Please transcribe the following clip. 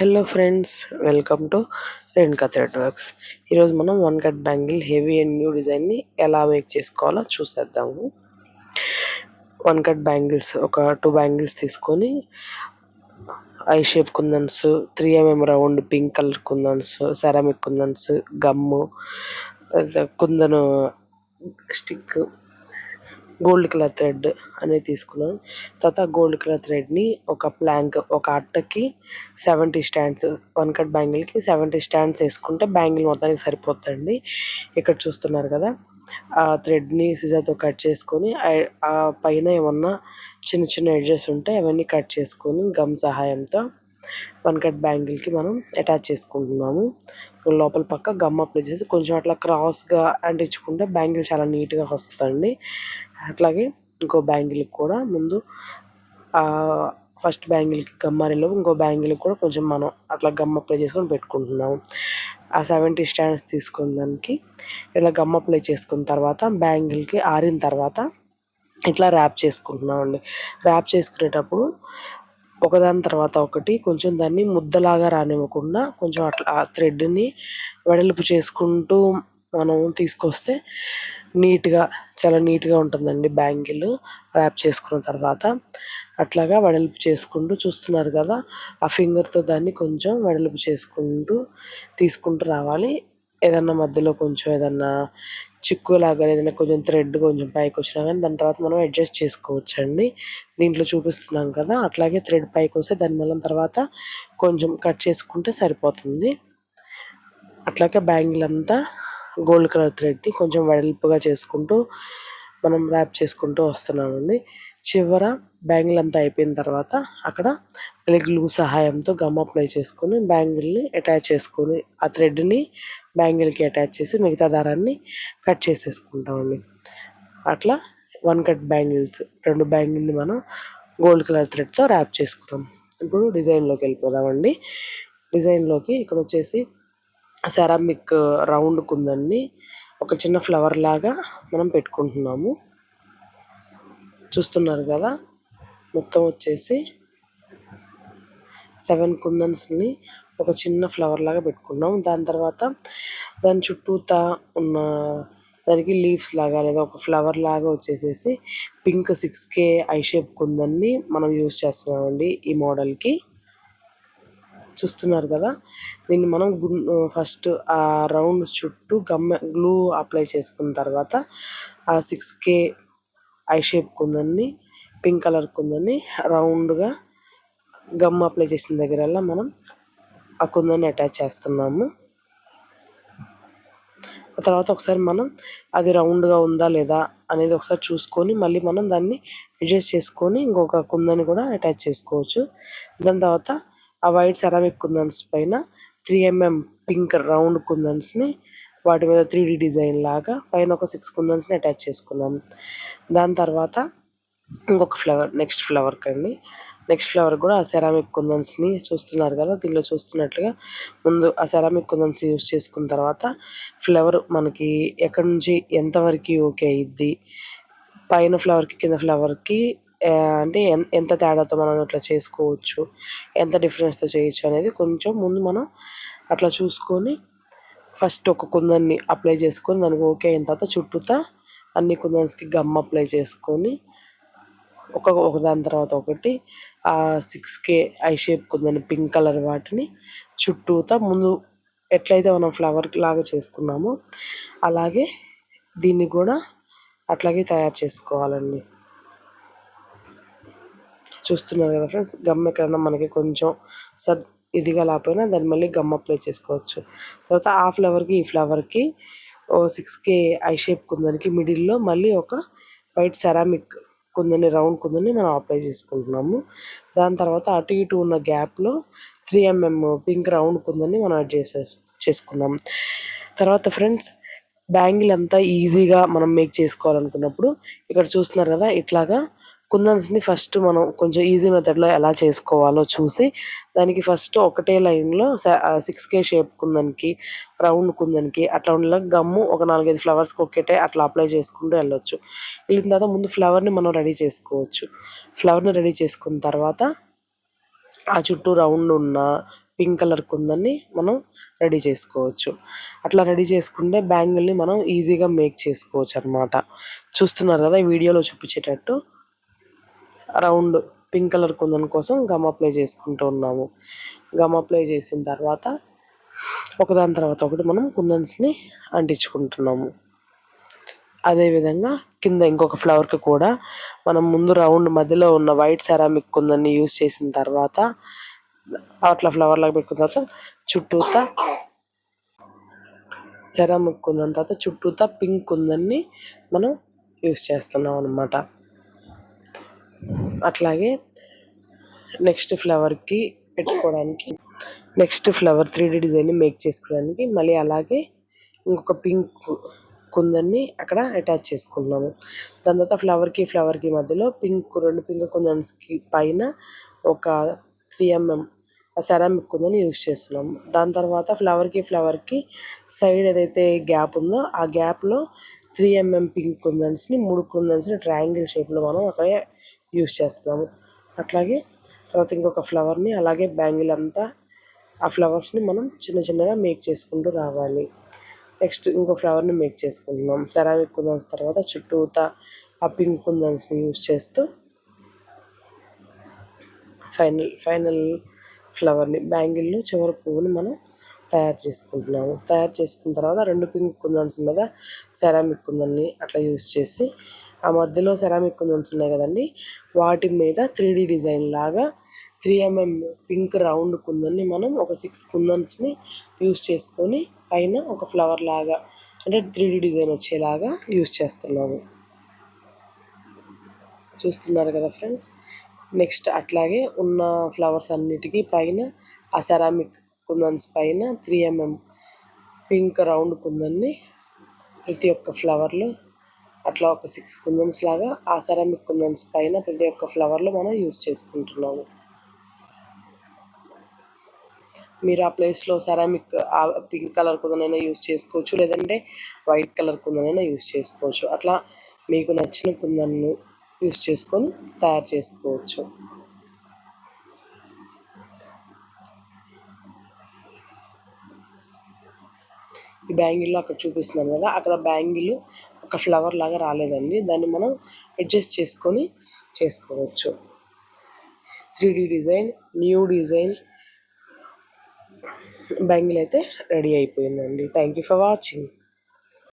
Hello friends welcome to Renuka thread works. ఈరోజు మనం one cut bangle heavy and new డిజైన్ని ఎలా make చేసుకోవాలో చూసేద్దాము. వన్ కట్ బ్యాంగిల్స్ ఒక టూ బ్యాంగిల్స్ తీసుకొని eye shape kundans three mm round pink colour kundans ceramic kundans gum kundan stick gold colour thread అనేది తీసుకున్నాను. తర్వాత గోల్డ్ కలర్ థ్రెడ్ని ఒక ప్లాంక్ ఒక అట్టకి సెవెంటీ స్టాండ్స్ వన్ కట్ బ్యాంగిల్కి సెవెంటీ స్టాండ్స్ వేసుకుంటే బ్యాంగిల్ మొత్తానికి సరిపోతుంది ఇక్కడ చూస్తున్నారు కదా ఆ థ్రెడ్ని సిజర్తో కట్ చేసుకొని ఆ పైన ఏమన్నా చిన్న చిన్న ఎడ్జెస్ ఉంటే అవన్నీ కట్ చేసుకొని గమ్ సహాయంతో వన్ కట్ బ్యాంగిల్కి మనం అటాచ్ చేసుకుంటున్నాము. లోపల పక్క గమ్ అప్లై చేసి కొంచెం అట్లా క్రాస్గా అంటించుకుంటే బ్యాంగిల్ చాలా నీట్గా వస్తుందండి. అట్లాగే ఇంకో బ్యాంగిల్కి కూడా ముందు ఫస్ట్ బ్యాంగిల్కి గమ్మారిలో ఇంకో బ్యాంగిల్కి కూడా కొంచెం మనం అట్లా గమ్ అప్లై చేసుకొని పెట్టుకుంటున్నాము. ఆ సెవెంటీ స్టాండ్స్ తీసుకున్న దానికి ఇలా గమ్ అప్లై చేసుకున్న తర్వాత బ్యాంగిల్కి ఆరిన తర్వాత ఇట్లా ర్యాప్ చేసుకుంటున్నామండి. ర్యాప్ చేసుకునేటప్పుడు ఒకదాని తర్వాత ఒకటి కొంచెం దాన్ని ముద్దలాగా రానివ్వకుండా కొంచెం అట్లా ఆ థ్రెడ్ని వెడల్పు చేసుకుంటూ మనం తీసుకొస్తే నీట్గా చాలా నీట్గా ఉంటుందండి బ్యాంగిల్ ర్యాప్ చేసుకున్న తర్వాత. అట్లాగా వెడల్పు చేసుకుంటూ చూస్తున్నారు కదా ఆ ఫింగర్తో దాన్ని కొంచెం వెడల్పు చేసుకుంటూ తీసుకుంటూ రావాలి. ఏదన్నా మధ్యలో కొంచెం ఏదన్నా చిక్కులాగా ఏదైనా కొంచెం థ్రెడ్ కొంచెం పైకి వచ్చినా కానీ దాని తర్వాత మనం అడ్జస్ట్ చేసుకోవచ్చు అండి దీంట్లో చూపిస్తున్నాం కదా అట్లాగే థ్రెడ్ పైకి వస్తే దాని మళ్ళీ తర్వాత కొంచెం కట్ చేసుకుంటే సరిపోతుంది. అట్లాగే బ్యాంగిల్ అంతా గోల్డ్ కలర్ థ్రెడ్ని కొంచెం వెడల్పుగా చేసుకుంటూ మనం ర్యాప్ చేసుకుంటూ వస్తున్నామండి. చివర బ్యాంగిల్ అంతా అయిపోయిన తర్వాత అక్కడ మళ్ళీ గ్లూ సహాయంతో గమ్ అప్లై చేసుకొని బ్యాంగిల్ని అటాచ్ చేసుకొని ఆ థ్రెడ్ని బ్యాంగిల్కి అటాచ్ చేసి మిగతా దారాన్ని కట్ చేసేసుకుంటామండి. అట్లా వన్ కట్ బ్యాంగిల్స్ రెండు బ్యాంగిల్ని మనం గోల్డ్ కలర్ థ్రెడ్తో ర్యాప్ చేసుకున్నాం. ఇప్పుడు డిజైన్లోకి వెళ్ళిపోదామండి. డిజైన్లోకి ఇక్కడ వచ్చేసి సెరామిక్ రౌండ్ కుందండి. ఒక చిన్న ఫ్లవర్ లాగా మనం పెట్టుకుంటున్నాము. చూస్తున్నారు కదా? మొత్తం వచ్చేసి సెవెన్ కుందన్స్ని ఒక చిన్న ఫ్లవర్ లాగా పెట్టుకున్నాం. దాని తర్వాత దాని చుట్టూతా ఉన్న దానికి లీవ్స్ లాగా లేదా ఒక ఫ్లవర్ లాగా వచ్చేసేసి pink six K eye shape కుందన్ని మనం యూజ్ చేస్తున్నామండి ఈ మోడల్కి. చూస్తున్నారు కదా? దీన్ని మనం ఫస్ట్ ఆ రౌండ్ చుట్టూ గమ్ గ్లూ అప్లై చేసుకున్న తర్వాత ఆ సిక్స్ కే ఐ షేప్ కుందన్ని పింక్ కలర్ కుందని రౌండ్గా గమ్ అప్లై చేసిన దగ్గరల్లా మనం ఆ కుందని అటాచ్ చేస్తున్నాము. ఆ తర్వాత ఒకసారి మనం అది రౌండ్గా ఉందా లేదా అనేది ఒకసారి చూసుకొని మళ్ళీ మనం దాన్ని అడ్జస్ట్ చేసుకొని ఇంకొక కుందని కూడా అటాచ్ చేసుకోవచ్చు. దాని తర్వాత ఆ వైట్ సెరామిక్ కుందన్స్ పైన త్రీ ఎంఎం పింక్ రౌండ్ కుందన్స్ని వాటి మీద త్రీ డిజైన్ లాగా పైన ఒక సిక్స్ కుందన్స్ని అటాచ్ చేసుకున్నాం. దాని తర్వాత ఇంకొక ఫ్లవర్ నెక్స్ట్ ఫ్లవర్కి అండి నెక్స్ట్ ఫ్లవర్ కూడా ఆ సెరామిక్ కుందన్స్ని చూస్తున్నారు కదా దీనిలో చూస్తున్నట్లుగా ముందు ఆ సెరామిక్ కుందన్స్ యూస్ చేసుకున్న తర్వాత ఫ్లవర్ మనకి ఎక్కడి నుంచి ఎంతవరకు ఓకే అయ్యిద్ది పైన ఫ్లవర్కి కింద ఫ్లవర్కి అంటే ఎంత తేడాతో మనం ఇట్లా చేసుకోవచ్చు ఎంత డిఫరెన్స్తో చేయొచ్చు అనేది కొంచెం ముందు మనం అట్లా చూసుకొని ఫస్ట్ ఒక కుందన్ని అప్లై చేసుకొని దానికి ఓకే అయిన తర్వాత చుట్టూతా అన్ని కుందన్స్కి గమ్ అప్లై చేసుకొని ఒక ఒకదాని తర్వాత ఒకటి. ఆ సిక్స్ కే ఐ షేప్ కుందని పింక్ కలర్ వాటిని చుట్టూతా ముందు ఎట్లయితే మనం ఫ్లవర్ లాగా చేసుకున్నామో అలాగే దీన్ని కూడా అట్లాగే తయారు చేసుకోవాలండి. చూస్తున్నారు కదా ఫ్రెండ్స్ గమ్ ఎక్కడన్నా మనకి కొంచెం సర్ ఇదిగా లేకపోయినా దాన్ని మళ్ళీ గమ్ అప్లై చేసుకోవచ్చు. తర్వాత ఆ ఫ్లవర్కి ఈ ఫ్లవర్కి ఓ సిక్స్ కే ఐ షేప్ కుందనికి మిడిల్లో మళ్ళీ ఒక వైట్ సెరామిక్ కుందని రౌండ్ కుందని మనం అప్లై చేసుకుంటున్నాము. దాని తర్వాత అటు ఇటు ఉన్న గ్యాప్లో త్రీ ఎంఎం పింక్ రౌండ్ కుందని మనం యాడ్ చేసే చేసుకున్నాం. తర్వాత ఫ్రెండ్స్ బ్యాంగిల్ అంతా ఈజీగా మనం మేక్ చేసుకోవాలనుకున్నప్పుడు ఇక్కడ చూస్తున్నారు కదా ఇట్లాగా కుందన్స్ని ఫస్ట్ మనం కొంచెం ఈజీ మెథడ్లో ఎలా చేసుకోవాలో చూసి దానికి ఫస్ట్ ఒకటే లైన్లో సిక్స్ కే షేప్ కుందన్కి రౌండ్ కుందన్కి అట్లా ఉండేలా గమ్ము ఒక నాలుగైదు ఫ్లవర్స్కి ఒకటే అట్లా అప్లై చేసుకుంటూ వెళ్ళొచ్చు. వెళ్ళిన తర్వాత ముందు ఫ్లవర్ని మనం రెడీ చేసుకోవచ్చు. ఫ్లవర్ని రెడీ చేసుకున్న తర్వాత ఆ చుట్టూ రౌండ్ ఉన్న పింక్ కలర్ కుందన్ని మనం రెడీ చేసుకోవచ్చు. అట్లా రెడీ చేసుకుంటే బ్యాంగిల్ని మనం ఈజీగా మేక్ చేసుకోవచ్చు అనమాట చూస్తున్నారు కదా ఈ వీడియోలో చూపించేటట్టు. రౌండ్ పింక్ కలర్ కుందన్ కోసం గమ్ అప్లై చేసుకుంటూ ఉన్నాము. గమ్ అప్లై చేసిన తర్వాత ఒకదాని తర్వాత ఒకటి మనం కుందన్స్ని అంటించుకుంటున్నాము. అదేవిధంగా కింద ఇంకొక ఫ్లవర్కి కూడా మనం ముందు రౌండ్ మధ్యలో ఉన్న వైట్ సెరామిక్ కుందన్ని యూస్ చేసిన తర్వాత అట్లా ఫ్లవర్ లాగా పెట్టుకున్న తర్వాత చుట్టూతా సెరామిక్ కుందన్ తర్వాత చుట్టూతా పింక్ కుందన్ని మనం యూస్ చేస్తున్నాం అనమాట అట్లాగే నెక్స్ట్ ఫ్లవర్కి పెట్టుకోవడానికి నెక్స్ట్ ఫ్లవర్ త్రీ డీ డిజైన్ని మేక్ చేసుకోవడానికి మళ్ళీ అలాగే ఇంకొక పింక్ కుందన్ని అక్కడ అటాచ్ చేసుకున్నాము దాని తర్వాత ఫ్లవర్కి ఫ్లవర్కి మధ్యలో పింక్ రెండు పింక్ కుందన్స్కి పైన ఒక త్రీ ఎంఎం సెరామిక్ కుందని యూజ్ చేస్తున్నాము. దాని తర్వాత ఫ్లవర్కి ఫ్లవర్కి సైడ్ ఏదైతే గ్యాప్ ఉందో ఆ గ్యాప్లో త్రీ ఎంఎం పింక్ కుందన్స్ని మూడు కుందన్స్ని ట్రయాంగిల్ షేప్లో మనం అక్కడే యూస్ చేస్తున్నాము అట్లాగే తర్వాత ఇంకొక ఫ్లవర్ని అలాగే బ్యాంగిల్ అంతా ఆ ఫ్లవర్స్ని మనం చిన్న చిన్నగా మేక్ చేసుకుంటూ రావాలి. నెక్స్ట్ ఇంకో ఫ్లవర్ని మేక్ చేసుకుంటున్నాం. సెరామిక్ కుందన్స్ తర్వాత చుట్టూతా ఆ పింక్ కుందన్స్ని యూస్ చేస్తూ ఫైనల్ ఫైనల్ ఫ్లవర్ని బ్యాంగిల్లో చివరి పువ్వుని మనం తయారు చేసుకుంటున్నాము తయారు చేసుకున్న తర్వాత రెండు పింక్ కుందన్స్ మీద సెరామిక్ కుందన్ని అట్లా యూస్ చేసి ఆ మధ్యలో సెరామిక్ కుందన్స్ ఉన్నాయి కదండి వాటి మీద త్రీ డీ డిజైన్ లాగా త్రీ ఎంఎం పింక్ రౌండ్ కుందన్ని మనం ఒక సిక్స్ కుందన్స్ని యూస్ చేసుకొని పైన ఒక ఫ్లవర్ లాగా అంటే త్రీ డీ డిజైన్ వచ్చేలాగా యూజ్ చేస్తున్నాము. చూస్తున్నారు కదా ఫ్రెండ్స్ నెక్స్ట్ అట్లాగే ఉన్న ఫ్లవర్స్ అన్నిటికీ పైన ఆ సెరామిక్ కుందన్స్ పైన త్రీ ఎంఎం పింక్ రౌండ్ కుందన్ని ప్రతి ఒక్క ఫ్లవర్లో అట్లా ఒక సిక్స్ కుందన్స్ లాగా ఆ సెరామిక్ కుందన్స్ పైన ప్రతి ఒక్క ఫ్లవర్లో మనం యూజ్ చేసుకుంటున్నాము. మీరు ఆ ప్లేస్లో సెరామిక్ పింక్ కలర్ కుందనైనా యూజ్ చేసుకోవచ్చు లేదంటే వైట్ కలర్ కుందనైనా యూజ్ చేసుకోవచ్చు. అట్లా మీకు నచ్చిన కుందన్ను యూస్ చేసుకొని తయారు చేసుకోవచ్చు. ఈ బ్యాంగిల్లో అక్కడ చూపిస్తున్నాను కదా అక్కడ బ్యాంగిల్ ఒక ఫ్లవర్ లాగా రాలేదండి. దాన్ని మనం అడ్జస్ట్ చేసుకొని చేసుకోవచ్చు. Three design new design bangle అయితే రెడీ అయిపోయిందండి. Thank you for watching.